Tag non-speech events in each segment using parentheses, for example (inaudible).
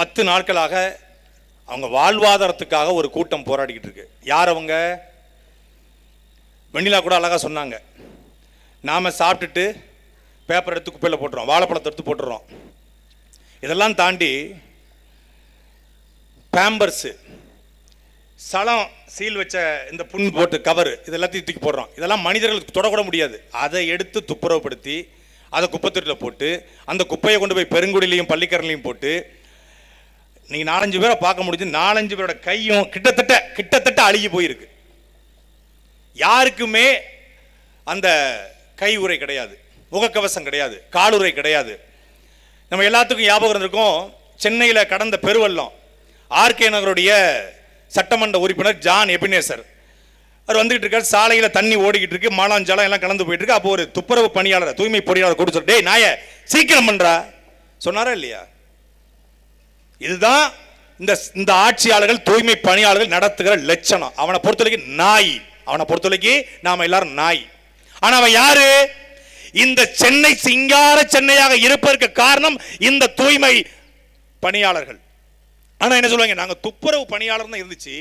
பத்து நாட்களாக அவங்க வாழ்வாதாரத்துக்காக ஒரு கூட்டம் போராடிக்கிட்டு இருக்கு. யார் அவங்க? வெண்ணிலா கூட அழகாக சொன்னாங்க. நாம் சாப்பிட்டுட்டு பேப்பர் எடுத்து குப்பையில் போட்டுறோம் வாழைப்பழத்தை எடுத்து போட்டுறோம். இதெல்லாம் தாண்டி பேம்பர்ஸு சலம் சீல் வச்ச இந்த புண் போட்டு கவர் இது எல்லாத்தையும் தூக்கி போடுறோம். இதெல்லாம் மனிதர்களுக்கு தொடக்கூட முடியாது. அதை எடுத்து துப்புரவுப்படுத்தி அதை குப்பைத்தொட்டியில் போட்டு அந்த குப்பையை கொண்டு போய் பெருங்குடிலையும் பள்ளிக்கரணையும் போட்டு நீங்கள் நாலஞ்சு பேரை பார்க்க முடிஞ்சு நாலஞ்சு பேரோட கையும் கிட்டத்தட்ட கிட்டத்தட்ட அழுகி போயிருக்கு. யாருக்குமே அந்த கை உரை கிடையாது முகக்கவசம் கிடையாது காலுரை கிடையாது. நம்ம எல்லாத்துக்கும் ஞாபகம் இருந்திருக்கும் சென்னையில் கடந்த பெருவெள்ளம் ஆர்கே நகருடைய சட்டமன்ற உறுப்பினர் ஜான் எபினேசர். அவர் வந்துகிட்டு இருக்கார் சாலையில் தண்ணி ஓடிக்கிட்டு இருக்கு மாலாம் ஜலம் எல்லாம் கலந்து போயிட்டு இருக்கு. அப்போ ஒரு துப்புரவு பணியாளர் தூய்மை பொறியாளர் கூட்டு சொல்லி டேய் நாய சீக்கிரம் பண்ணுறா சொன்னாரா இல்லையா? இதுதான் இந்த இந்த ஆட்சியாளர்கள் தூய்மை பணியாளர்கள் நடத்துகிற லட்சணம். அவனை பொறுத்தவரைக்கும் நாய். அவனை பொறுத்தவரைக்கும் நாம எல்லாரும் நாய். ஆனா அவன் யாரு? இந்த சென்னை சிங்கார சென்னையாக இருப்பதற்கு காரணம் இந்த தூய்மை பணியாளர்கள். ஆனா என்ன சொல்லுவாங்க? நாங்க துப்புரவு பணியாளர் தான் இருந்துச்சு.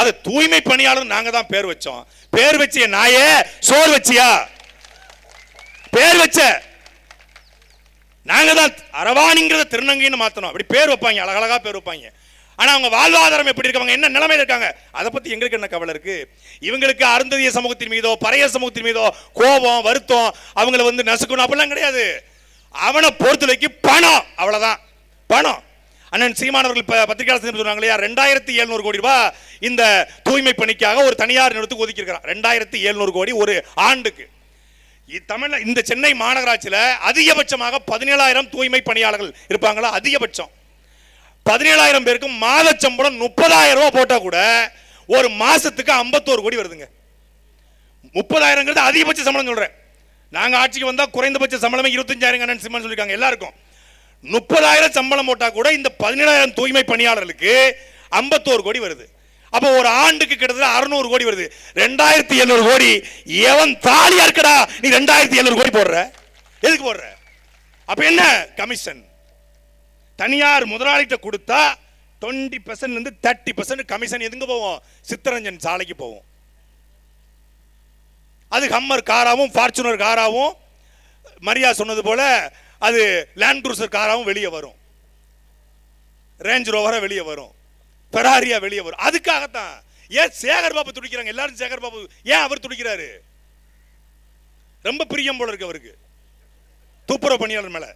அது தூய்மை பணியாளர் நாங்க தான் பேர் வச்சோம். பேர் வச்சிய நாயே சோர் வச்சியா? பேர் வச்ச நாங்கள் தான் அரவாணிங்கிறத திருநங்கைன்னு மாற்றணும் அப்படி பேர் வைப்பாங்க அழகழகா பேர் வைப்பாங்க. ஆனால் அவங்க வாழ்வாதாரம் எப்படி இருக்கவங்க என்ன நிலைமையில் இருக்காங்க? அதை பற்றி எங்களுக்கு என்ன கவலை இருக்கு? இவங்களுக்கு அருந்ததிய சமூகத்தின் மீதோ பறைய சமூகத்தின் மீதோ கோபம் வருத்தம் அவங்கள வந்து நசுக்கணும் அப்படிலாம் கிடையாது. அவனை பொறுத்தவரைக்கு பணம் அவ்வளோதான் பணம். அண்ணன் சீமானவர்கள் பத்திரிகையாளர் சொன்னாங்க இல்லையா? ரெண்டாயிரத்தி எழுநூறு கோடி ரூபாய் இந்த தூய்மை பணிக்காக ஒரு தனியார் நிறுவனத்துக்கு ஒதுக்கியிருக்கிறான். ரெண்டாயிரத்தி எழுநூறு கோடி ஒரு ஆண்டுக்கு. தமிழ்ல இந்த சென்னை மாநகராட்சியில் அதிகபட்சமாக பதினேழாயிரம் தூய்மை பணியாளர்கள் இருப்பாங்களா? அதிகபட்சம். பதினேழாயிரம் பேருக்கு மாத சம்பளம் முப்பதாயிரம் ரூபாய் போட்டால் கூட ஒரு மாசத்துக்கு ஐம்பத்தோரு கோடி வருதுங்க. முப்பதாயிரங்கிறது அதிகபட்ச சம்பளம் சொல்கிறேன் நாங்கள் ஆட்சிக்கு வந்தால் குறைந்தபட்ச சம்பளமே இருபத்தஞ்சாயிரம் கண்ணன் சிம்மன் சொல்லிருக்காங்க எல்லாருக்கும். முப்பதாயிரம் சம்பளம் போட்டால் கூட இந்த பதினேழாயிரம் தூய்மை பணியாளர்களுக்கு ஐம்பத்தோரு கோடி வருது. அப்போ ஒரு ஆண்டுக்கு கிட்டத்தட்ட அறுநூறு கோடி வருது. ரெண்டாயிரத்தி எழுநூறு கோடி. எவன் தாலியா இருக்கடா? நீ ரெண்டாயிரத்தி எழுநூறு கோடி போடுற. எதுக்கு போடுற? அப்ப என்ன? கமிஷன் தனியார் முதலாளிகிட்ட கொடுத்தா டுவெண்ட்டி பர்சன்ட்லேருந்து தேர்ட்டி பர்சன்ட் கமிஷன் எதுங்க போவோம்? சித்தரஞ்சன் சாலைக்கு போவோம். அது ஹம்மர் காராவும் ஃபார்ச்சுனர் காராவும் மரியா சொன்னது போல அது லேண்ட் குரூசர் காராவும் வெளியே வரும். ரேஞ்ச் ரோவராக வெளியே வரும். பெராரியா வெளியே வரும். அதுக்காகத்தான். ஏன் சேகர் பாபு துடிக்கிறாங்க? எல்லாரும் சேகர் பாபு ஏன் அவர் துடிக்கிறாரு? ரொம்ப பிரியம் போல இருக்கு அவருக்கு. துப்புரவு பணியாளர் மேல.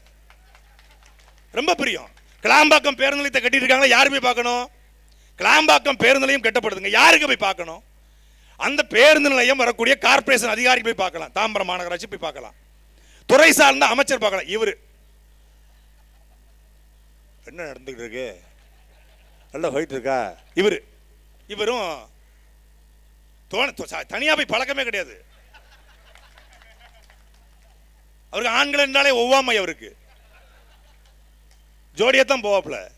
ரொம்ப பிரியம். கிளாம்பாக்கம் பேருந்து நிலையத்தை கட்டிட்டு இருக்காங்க யாரு போய் பார்க்கணும்? கிளாம்பாக்கம் பேருந்து நிலையம் கட்டப்படுதுங்க. யாருக்கு போய் பார்க்கணும்? அந்த பேருந்து நிலையம் வரக்கூடிய கார்ப்பரேஷன் அதிகாரி போய் பார்க்கலாம். தாம்பரம் மாநகராட்சி போய் பார்க்கலாம். துறை சார்ந்த அமைச்சர் பார்க்கலாம். இவரு. என்ன நடந்துகிட்டு இருக்கு? நல்லா போயிட்டு இருக்கா? இவரு. இவரும் தோண தனியா போய் பழக்கமே கிடையாது. அவருக்கு ஆண்கள் என்றாலே ஒவ்வாமை அவருக்கு. ஜோடியா தான் போவாப்புல.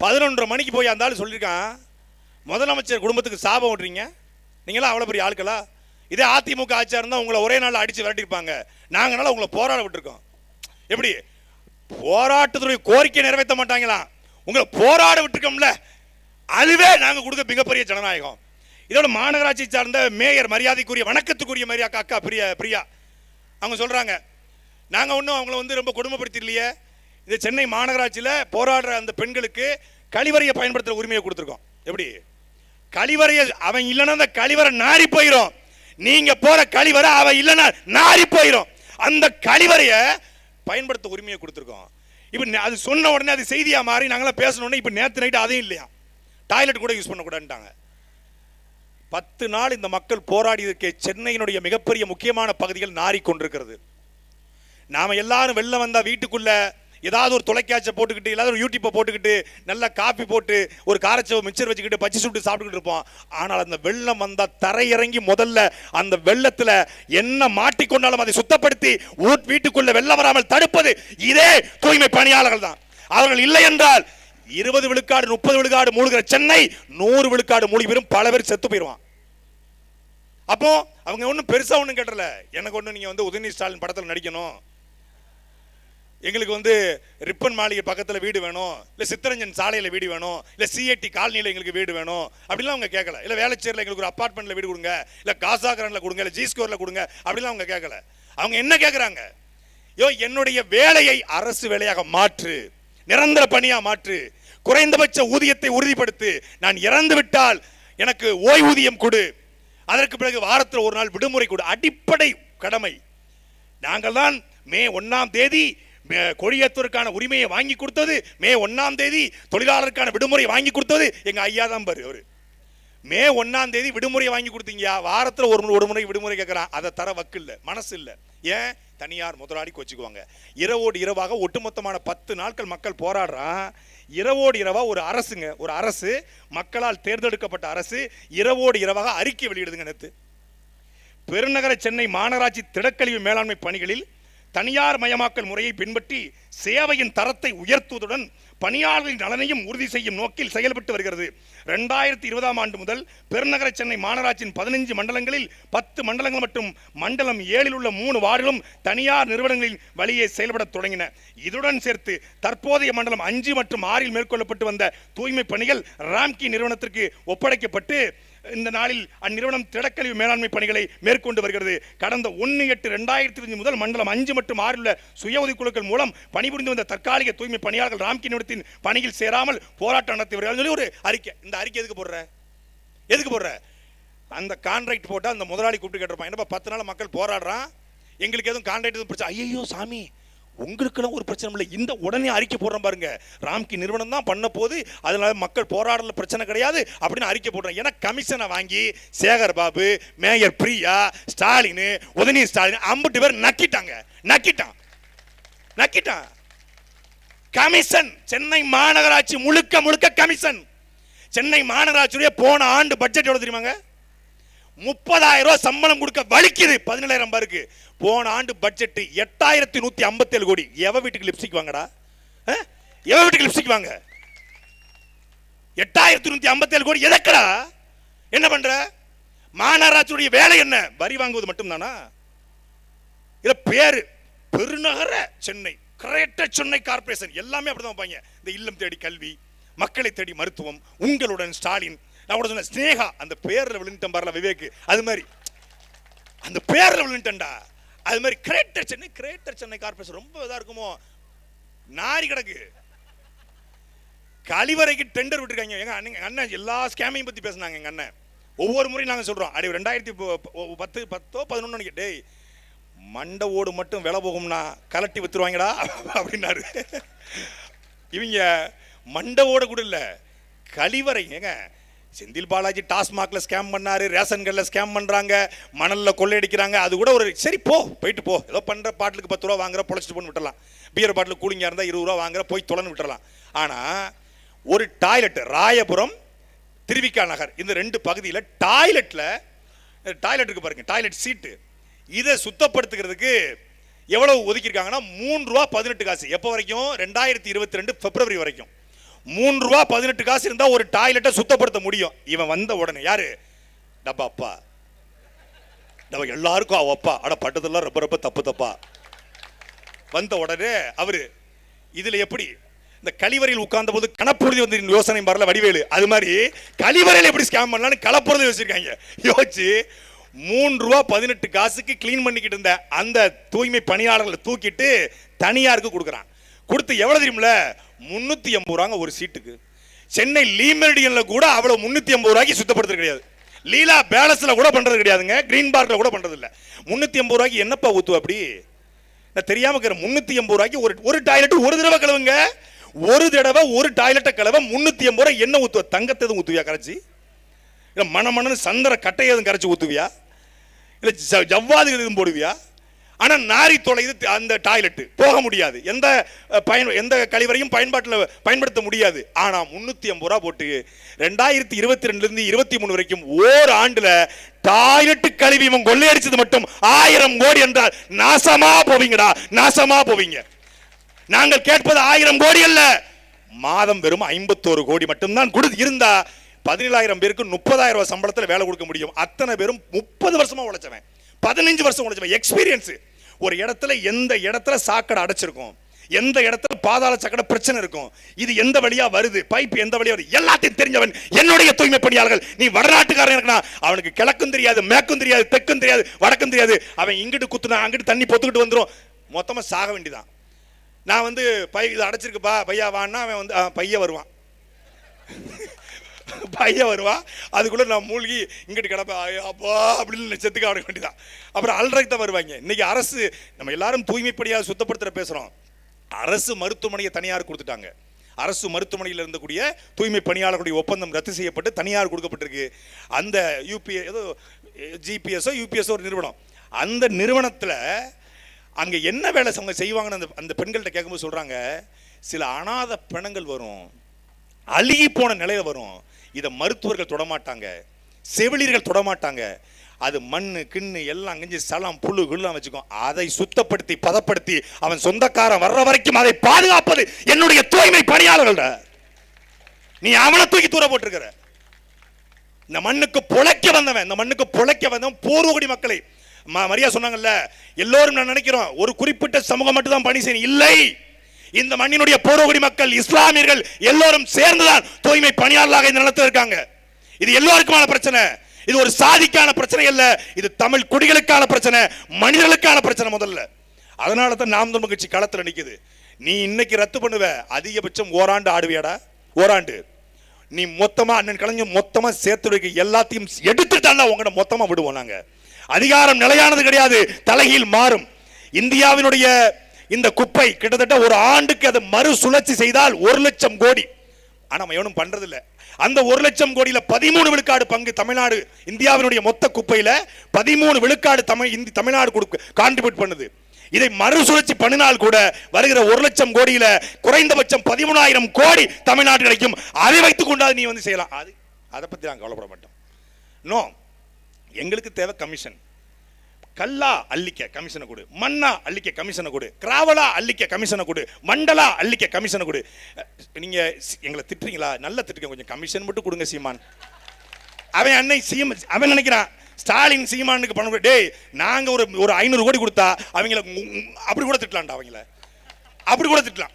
பதினொன்றரை மணிக்கு போய் அந்த ஆள் சொல்லியிருக்கான் முதலமைச்சர் குடும்பத்துக்கு சாபம் விட்றீங்க நீங்களாம் அவ்வளோ பெரிய ஆட்களா? இதே அதிமுக ஆட்சியாக இருந்தால் உங்களை ஒரே நாள் அடித்து விரட்டிருப்பாங்க நாங்களால உங்களை போராட விட்டுருக்கோம். எப்படி? போராட்டத்துடைய கோரிக்கை நிறைவேற்ற மாட்டாங்களாம். உங்களை போராட விட்டுருக்கோம்ல. அதுவே நாங்கள் கொடுக்க மிகப்பெரிய ஜனநாயகம். இதோட மாநகராட்சி சார்ந்த மேயர் மரியாதைக்குரிய வணக்கத்துக்குரிய மரியா அக்கா பிரியா பிரியா. அவங்க சொல்கிறாங்க நாங்கள் ஒன்றும் அவங்கள வந்து ரொம்ப கொடுமைப்படுத்திடலையே. இது சென்னை மாநகராட்சியில் போராடுற அந்த பெண்களுக்கு கழிவறையை பயன்படுத்துகிற உரிமையை கொடுத்துருக்கோம். எப்படி? கழிவறையை அவன் இல்லைன்னா அந்த கழிவறை நாரி போயிடும் நீங்கள் போகிற கழிவறை அவன் இல்லைன்னா நாரி போயிடும் அந்த கழிவறையை பயன்படுத்த உரிமையை கொடுத்துருக்கோம். இப்போ அது சொன்ன உடனே அது செய்தியாக மாறி நாங்களாம் பேசணுன்னே இப்போ நேற்று நைட்டு அதையும் இல்லையா? டாய்லெட் கூட யூஸ் பண்ணக்கூடாதுன்ட்டாங்க. பத்து நாள் இந்த மக்கள் போராடியதற்கு சென்னையினுடைய மிகப்பெரிய முக்கியமான பகுதிகள் நாறிக்கொண்டிருக்கிறது. நாம எல்லாரும் வெளில வந்தால் வீட்டுக்குள்ளே ஏதாவது ஒரு தொலைக்காட்சியை போட்டுக்கிட்டு ஏதாவது ஒரு யூடியூப்பை போட்டுக்கிட்டு நல்லா காப்பி போட்டு ஒரு காரச்சவை மிச்சர் வச்சுக்கிட்டு பச்சி சுட்டு சாப்பிட்டுக்கிட்டு இருப்போம். ஆனால் அந்த வெள்ளம் வந்தால் தரையிறங்கி முதல்ல அந்த வெள்ளத்தில் என்ன மாட்டிக்கொண்டாலும் அதை சுத்தப்படுத்தி ஊர் வீட்டுக்குள்ளே வெள்ளம் வராமல் தடுப்பது இதே தூய்மை பணியாளர்கள் தான். அவர்கள் இல்லை என்றால் இருபது விழுக்காடு முப்பது விழுக்காடு மூழ்கிற சென்னை நூறு விழுக்காடு மூழ்கி போயிரும் பல பேர் செத்து போயிடுவான். அப்போ அவங்க ஒன்றும் பெருசாக ஒன்றும் கேட்டல எனக்கு ஒன்றும் நீங்கள் வந்து உதயநிதி ஸ்டாலின் படத்தில் நடிக்கணும். எங்களுக்கு வந்து ரிப்பன் மாளிகை பக்கத்தில் வீடு வேணும் இல்லை சித்தரஞ்சன் சாலையில் வீடு வேணும் இல்லை சிஐடி காலனியில் எங்களுக்கு வீடு வேணும் அப்படிலாம் அவங்க கேட்கல இல்லை வேலைச்சேரியில் எங்களுக்கு ஒரு அப்பார்ட்மெண்ட்டில் வீடு கொடுங்க இல்லை காசா கிராண்டில் கொடுங்க இல்லை ஜி ஸ்கோரில் கொடுங்க அப்படிலாம் அவங்க கேட்கல அவங்க என்ன கேட்குறாங்க யோ என்னுடைய வேலையை அரசு வேலையாக மாற்று நிரந்தர பணியாக மாற்று குறைந்தபட்ச ஊதியத்தை உறுதிப்படுத்து நான் இறந்து விட்டால் எனக்கு ஓய்வூதியம் கொடு அதற்கு பிறகு வாரத்தில் ஒரு நாள் விடுமுறை கொடு அடிப்படை கடமை. நாங்கள் தான் மே ஒன்னாம் தேதி கொடியேற்றுவதற்கான உரிமையை வாங்கி கொடுத்தது மே ஒன்னாம் தேதி தொழிலாளருக்கான விடுமுறை வாங்கி கொடுத்தது எங்க ஐயா தான் பாரு அவரு. மே ஒன்னாம் தேதி விடுமுறை வாங்கி கொடுத்தீங்க வாரத்தில் ஒரு முறை ஒரு முறை விடுமுறை கேட்குறான் அதை தர வக்கு இல்லை மனசு இல்லை. ஏன்? தனியார் முதலாளி கொச்சுக்குவாங்க இரவோடு இரவாக ஒட்டுமொத்தமான பத்து நாட்கள் மக்கள் போராடுறான். இரவோடு இரவாக ஒரு அரசுங்க ஒரு அரசு மக்களால் தேர்ந்தெடுக்கப்பட்ட அரசு இரவோடு இரவாக அறிக்கை வெளியிடுதுங்க நேற்று பெருநகர சென்னை மாநகராட்சி திடக்கழிவு மேலாண்மை பணிகளில் தனியார் மயமாக்கல் முறையை பின்பற்றி சேவையின் தரத்தை உயர்த்துவதுடன் பணியாளர்களின் நலனையும் உறுதி செய்யும் நோக்கில் செயல்பட்டு வருகிறது. ரெண்டாயிரத்தி இருபதாம் ஆண்டு முதல் பெருநகர சென்னை மாநகராட்சியின் பதினைஞ்சு மண்டலங்களில் பத்து மண்டலங்கள் மற்றும் மண்டலம் ஏழில் உள்ள மூணு வார்டிலும் தனியார் நிறுவனங்களின் வழியே செயல்படத் தொடங்கின. இதுடன் சேர்த்து தற்போதைய மண்டலம் அஞ்சு மற்றும் ஆறில் மேற்கொள்ளப்பட்டு வந்த தூய்மை பணிகள் ராம்கி நிறுவனத்திற்கு ஒப்படைக்கப்பட்டு இந்த நாளில் அந்நிறுவனம் திடக்கழிவு மேலாண்மை பணிகளை மேற்கொண்டு வருகிறது. கடந்த ஒன்று எட்டு ரெண்டாயிரத்தி இருபது முதல் மண்டலம் அஞ்சு மற்றும் ஆறில் உள்ள சுய உதவிக்குழுக்கள் மூலம் பணிபுரிந்து வந்த தற்காலிக தூய்மை பணியாளர்கள் ராம்கி நிறுவனத்தின் பணியில் சேராமல் போராட்டம் நடத்தி வருகிறார்கள் சொல்லி ஒரு அறிக்கை. இந்த அறிக்கை எதுக்கு போடுற? எதுக்கு போடுற? அந்த கான்ட்ராக்ட் போட்டால் அந்த முதலாளி கூப்பிட்டு கேட்டிருப்பான். என்னப்பா பத்து நாள் மக்கள் போராடுறான். எங்களுக்கு எதுவும் கான்ட்ராக்ட் எதுவும் பிரச்சனை ஐயோ சாமி. உங்களுக்கெல்லாம் ஒரு பிரச்சனை இல்லை. இந்த உடனே அறிக்கை போடுறேன் பாருங்க. ராம்கி நிறுவனம் தான் பண்ண போது அதனால மக்கள் போராடல பிரச்சனை கிடையாது அப்படின்னு அறிக்கை போடுறேன். ஏன்னா கமிஷனை வாங்கி சேகர் பாபு மேயர் பிரியா ஸ்டாலின் உதனி ஸ்டாலின் ஐம்பட்டு பேர் நக்கிட்டாங்க. நக்கிட்டான். நக்கிட்டான். கமிஷன் சென்னை மாநகராட்சி முழுக்க முழுக்க கமிஷன் சென்னை மாநகராட்சியுடைய போன ஆண்டு பட்ஜெட் எவ்வளவு தெரியுமாங்க? முப்பதாயிரம் ரூபாய் சம்பளம் கொடுக்க வலிக்குது. பதினேழாயிரம் பேருக்கு. போன ஆண்டு பட்ஜெட் எட்டாயிரத்தி நூத்தி ஐம்பத்தேழு கோடி. எவ வீட்டுக்கு லிப்ஸ்டிக் வாங்கடா? எவ வீட்டுக்கு லிப்ஸ்டிக் வாங்க? எட்டாயிரத்தி நூத்தி ஐம்பத்தேழு கோடி எதக்கடா என்ன பண்ற? மாநகராட்சியுடைய வேலை என்ன? வரி வாங்குவது மட்டும்தானா? இல்ல பேரு. பெருநகர சென்னை கிரேட்டர் சென்னை கார்ப்பரேஷன் எல்லாமே அப்படிதான் வைப்பாங்க. இந்த இல்லம் தேடி கல்வி மக்களை தேடி மருத்துவம் உங்களுடன் ஸ்டாலின் நான் கூட சொன்னேன் ஸ்னேகா அந்த பேரில் விழுந்துட்டேன் பாருல விவேக். அது மாதிரி அந்த பேரில் விழுந்துட்டேன்டா. அது மாதிரி greater Chennai greater Chennai corporation ரொம்ப இதா இருக்குமோ? நாரி கிடக்கு. கழிவறைக்கு டெண்டர் விட்டுருக்காங்க. எங்க அண்ணன் அண்ணன் எல்லா ஸ்கேமையும் பத்தி பேசுனாங்க எங்கள் அண்ணன். ஒவ்வொரு முறையும் நாங்க சொல்றோம். அடி ரெண்டாயிரத்தி பத்து பத்தோ பதினொன்னு டேய் மண்டை ஓடு மட்டும் விலை போகும்னா கலட்டி வித்துருவாங்கடா அப்படின்னாரு. இவங்க மண்டை ஓட கூட இல்ல கழிவறைங்க செந்தில் பாலாஜி டாஸ்மாக்ல ஸ்கேம் பண்ணாரு ரேஷன் கடையில் ஸ்கேம் பண்றாங்க மணல்ல கொள்ளையடிக்கிறாங்க அது கூட ஒரு சரி போ போயிட்டு போ. ஏதோ பண்ற பாட்டிலுக்கு பத்து ரூபா வாங்குற பொழைச்சிட்டு போன்னு விட்டுறலாம். பியர் பாட்டில் கூலிங்கா இருந்தா இருபது ரூபா வாங்குற போய் தொலைன்னு விட்டுறலாம். ஆனா ஒரு டாய்லெட் ராயபுரம் திருவிக்கா நகர் இந்த ரெண்டு பகுதியில் டாய்லெட்டில் டாய்லெட் இருக்கு பாருங்க டாய்லெட் சீட்டு இதை சுத்தப்படுத்துகிறதுக்கு எவ்வளவு ஒதுக்கியிருக்காங்கன்னா மூணு ரூபா பதினெட்டு காசு. எப்போ வரைக்கும்? ரெண்டாயிரத்தி இருபத்தி ரெண்டு பிப்ரவரி வரைக்கும். மூணு ரூபா பதினெட்டு காசு இருந்தால் ஒரு டாய்லெட்டை சுத்தப்படுத்த முடியும். இவன் வந்த உடனே யாரு? டப்பா அப்பா. நம்ம எல்லாருக்கும் அவ அப்பா. அட பட்டதெல்லாம் ரொம்ப ரொம்ப தப்பு தப்பா. வந்த உடனே அவரு இதுல எப்படி? இந்த கழிவறையில் உட்கார்ந்த போது கணப்புறுதி வந்து யோசனை வரல வடிவேலு. அது மாதிரி கழிவறையில் எப்படி ஸ்கேம் பண்ணலாம்னு களப்பொழுது யோசிச்சிருக்காங்க. யோசிச்சு மூன்று ரூபா பதினெட்டு காசுக்கு கிளீன் பண்ணிக்கிட்டு இருந்த அந்த தூய்மை பணியாளர்களை தூக்கிட்டு தனியாருக்கு கொடுக்குறான். கொடுத்து எவ்வளோ தெரியுமில? முந்நூற்றி எண்பது ரூபாங்க ஒரு சீட்டுக்கு. சென்னை லீமெரிடியனில் கூட அவ்வளோ முந்நூற்றி எண்பது ரூபாய்க்கு சுத்தப்படுத்துறது கிடையாது. லீலா பேலஸில் கூட பண்ணுறது கிடையாதுங்க. கிரீன் பார்க்கில் கூட பண்ணுறது இல்லை. முந்நூற்றி எண்பது ரூபாய்க்கு என்னப்பா ஊத்துவ அப்படி? நான் தெரியாமல் இருக்கிற முந்நூற்றி எண்பது ரூபாய்க்கு ஒரு ஒரு டாய்லெட் ஒரு தடவை கழுவுங்க. ஒரு தடவை ஒரு டாய்லெட்டை கழுவ முந்நூற்றி எண்பது ரூபாய் என்ன ஊற்றுவ தங்கத்தை எதுவும் ஊற்றுவியா கரைச்சி? இல்லை மன மணன்னு சந்திர கட்டையை எதுவும் கரைச்சி ஊற்றுவியா இல்லை ஜவ்வாது எதுவும் போடுவியா? ஆனால் நாரி தொலைது அந்த டாய்லெட்டு. போக முடியாது. எந்த பயன் எந்த கழிவறையும் பயன்பாட்டில் பயன்படுத்த முடியாது. ஆனால் முந்நூற்றி ஐம்பது ரூபா போட்டு ரெண்டாயிரத்தி இருபத்தி ரெண்டுலேருந்து இருபத்தி மூணு வரைக்கும் ஓர் ஆண்டில் டாய்லெட்டு கழிவு இவன் கொள்ளையடிச்சது மட்டும் ஆயிரம் கோடி என்றால் நாசமா போவீங்கடா. நாசமா போவீங்க. நாங்கள் கேட்பது ஆயிரம் கோடி அல்ல. மாதம் வெறும் ஐம்பத்தோரு கோடி மட்டும்தான் கொடு இருந்தா பதினேழாயிரம் பேருக்கு முப்பதாயிரம் ரூபாய் சம்பளத்தில் வேலை கொடுக்க முடியும். அத்தனை பேரும் முப்பது வருஷமா உழைச்சவன். பதினஞ்சு வருஷம் உழைச்சவன் எக்ஸ்பீரியன்ஸு ஒரு இடத்துல எந்த இடத்துல சாக்கடை அடைச்சிருக்கும் எந்த இடத்துல பாதாள சக்கர பிரச்சனை இருக்கும் இது எந்த வழியா வருது பைப் எந்த வழியா வருது எல்லாத்தையும் தெரிஞ்சவன் என்னுடைய தூய்மை பணியாளர்கள் நீ வடநாட்டுக்காரன் இருக்கா அவனுக்கு கிழக்கும் தெரியாது மேற்கும் தெரியாது தெற்கும் தெரியாது வடக்கும் தெரியாது. அவன் இங்கிட்டு குத்துனா அங்கிட்டு தண்ணி பொத்துக்கிட்டு வந்துரும். மொத்தமாக சாக வேண்டிதான் நான் வந்து பை இது அடைச்சிருக்குப்பா பையா வான்னா அவன் வந்து பையன் பைய வருவான். (laughs) பையன் வருவான். அதுக்குள்ளே நான் மூழ்கி இங்கிட்டு கிடப்பேன். அப்பா அப்படின்னு செத்துக்க ஆட வேண்டியதான் அப்புறம் அல்றதுக்கு தான் வருவாங்க. இன்றைக்கி அரசு நம்ம எல்லாரும் தூய்மைப்படியாக சுத்தப்படுத்துகிற பேசுகிறோம் அரசு மருத்துவமனையை தனியார் கொடுத்துட்டாங்க. அரசு மருத்துவமனையில் இருந்தக்கூடிய தூய்மை பணியாளர்களுடைய ஒப்பந்தம் ரத்து செய்யப்பட்டு தனியார் கொடுக்கப்பட்டிருக்கு. அந்த யூபிஏ ஏதோ ஜிபிஎஸ்ஓ யூபிஎஸ்ஓ ஒரு நிறுவனம். அந்த நிறுவனத்தில் அங்கே என்ன வேலை அவங்க செய்வாங்கன்னு அந்த அந்த பெண்கள்கிட்ட கேட்கும்போது சொல்கிறாங்க சில அனாதை பிணங்கள் வரும். அழுகி போன நிலையில வரும். இதை மருத்துவர்கள் தொடமாட்டாங்க. செவிலியர்கள் தொடமாட்டாங்க. அது மண்ணு கிண்ணு எல்லாம் கஞ்சி சலம் புழு குள்ளாம் வச்சுக்கும். அதை சுத்தப்படுத்தி பதப்படுத்தி அவன் சொந்தக்காரன் வர்ற வரைக்கும் அதை பாதுகாப்பது என்னுடைய தூய்மை பணியாளர்கள நீ அவனை தூக்கி தூர போட்டிருக்கிற. இந்த மண்ணுக்கு புழைக்க வந்தவன் இந்த மண்ணுக்கு புழைக்க வந்தவன் பூர்வகுடி மக்களை. ம- மரியா சொன்னாங்கல்ல எல்லோரும் நான் நினைக்கிறோம் ஒரு குறிப்பிட்ட சமூகம் மட்டும் தான் பணி செய்யணும் இல்லை. இந்த மண்ணினுடைய பூர்வகுடி மக்கள் இஸ்லாமியர்கள் எல்லோரும் சேர்ந்துதான் தூய்மை பணியாளர்களாக இந்த நிலத்தில் இருக்காங்க. இது எல்லோருக்குமான பிரச்சனை. இது ஒரு சாதிக்கான பிரச்சனை அல்ல. இது தமிழ் குடிகளுக்கான பிரச்சனை மனிதர்களுக்கான பிரச்சனை முதல்ல. அதனால தான் நாம் தமிழ் கட்சி களத்தில் நிக்குது. நீ இன்னைக்கு ரத்து பண்ணுவ. அதிகபட்சம் ஓராண்டு ஆடுவியாடா? ஓராண்டு. நீ மொத்தமா அண்ணன் கலைஞர் மொத்தமா சேர்த்து வைக்க எல்லாத்தையும் எடுத்துட்டால உங்கட மொத்தமா விடுவோம் நாங்க. அதிகாரம் நிலையானது கிடையாது. தலைகீழ் மாறும். இந்தியாவினுடைய இந்த குப்பை கிட்டத்தட்ட ஒரு ஆண்டுக்கு அது மறுசுழற்சி செய்தால் ஒரு லட்சம் கோடி. ஆனால் நம்ம எவனும் பண்றது அந்த ஒரு லட்சம் கோடியில் பதிமூணு விழுக்காடு பங்கு தமிழ்நாடு இந்தியாவினுடைய மொத்த குப்பையில் பதிமூணு விழுக்காடு தமிழ் இந்தி தமிழ்நாடு கொடுக்க கான்ட்ரிபியூட் பண்ணுது. இதை மறுசுழற்சி பண்ணினால் கூட வருகிற ஒரு லட்சம் கோடியில குறைந்தபட்சம் பதிமூணாயிரம் கோடி தமிழ்நாடு கிடைக்கும். அதை வைத்துக் கொண்டாது நீ வந்து செய்யலாம். அது அதை பற்றி நாங்கள் கவலைப்பட மாட்டோம். நோ எங்களுக்கு தேவை கமிஷன் கல்லா அள்ளிக்க கமிஷனை கொடு மண்ணா அள்ளிக்க கமிஷனை கொடு கிராவலா அள்ளிக்க கமிஷனை கொடு மண்டலா அள்ளிக்க கமிஷனை கொடு. நீங்கள் நீங்க சி- எங்களை திட்டுறீங்களா? நல்லா திட்டுங்க கொஞ்சம் கமிஷன் மட்டும் கொடுங்க சீமான். அவன் அன்னை சீம அவன் நினைக்கிறான் ஸ்டாலின் சீமானுக்கு பணம் கொடு. டேய் நாங்க ஒரு ஒரு ஐநூறு கோடி கொடுத்தா அவங்கள அப்படி கூட திட்டலாம்டா அவங்கள. அப்படி கூட திட்டலாம்.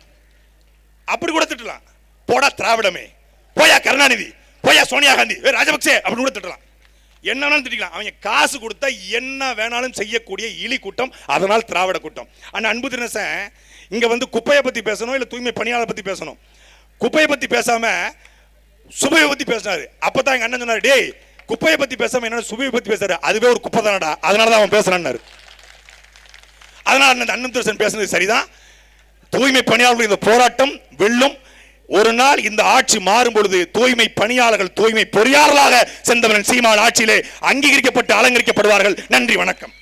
அப்படி கூட திட்டலாம். போடா திராவிடமே. போயா கருணாநிதி. போயா சோனியா காந்தி. ராஜபக்சே அப்படி கூட திட்டலாம். என்ன வேணாலும் திட்டிக்கலாம். அவங்க காசு கொடுத்தா என்ன வேணாலும் செய்யக்கூடிய இலி கூட்டம் அதனால் திராவிட கூட்டம். ஆனால் அன்பு தினசன் இங்கே வந்து குப்பையை பற்றி பேசணும் இல்லை தூய்மை பணியாளர் பற்றி பேசணும்? குப்பையை பற்றி பேசாமல் சுபையை பற்றி பேசினார். அப்போ தான் எங்கள் அண்ணன் சொன்னார் டேய் குப்பையை பற்றி பேசாமல் என்ன சுபையை பற்றி பேசுறாரு அதுவே ஒரு குப்பை தானடா. அதனாலதான் அவன் பேசுகிறான்னாரு அதனால் அண்ணன் அண்ணன் திருசன் பேசுனது சரிதான். தூய்மை பணியாளர்கள் இந்த போராட்டம் வெல்லும் ஒரு நாள் இந்த ஆட்சி மாறும் பொழுது தூய்மை பணியாளர்கள் தூய்மை பொறியாளர்களாக சென்றவன் சீமான் ஆட்சியிலே அங்கீகரிக்கப்பட்டு அலங்கரிக்கப்படுவார்கள். நன்றி வணக்கம்.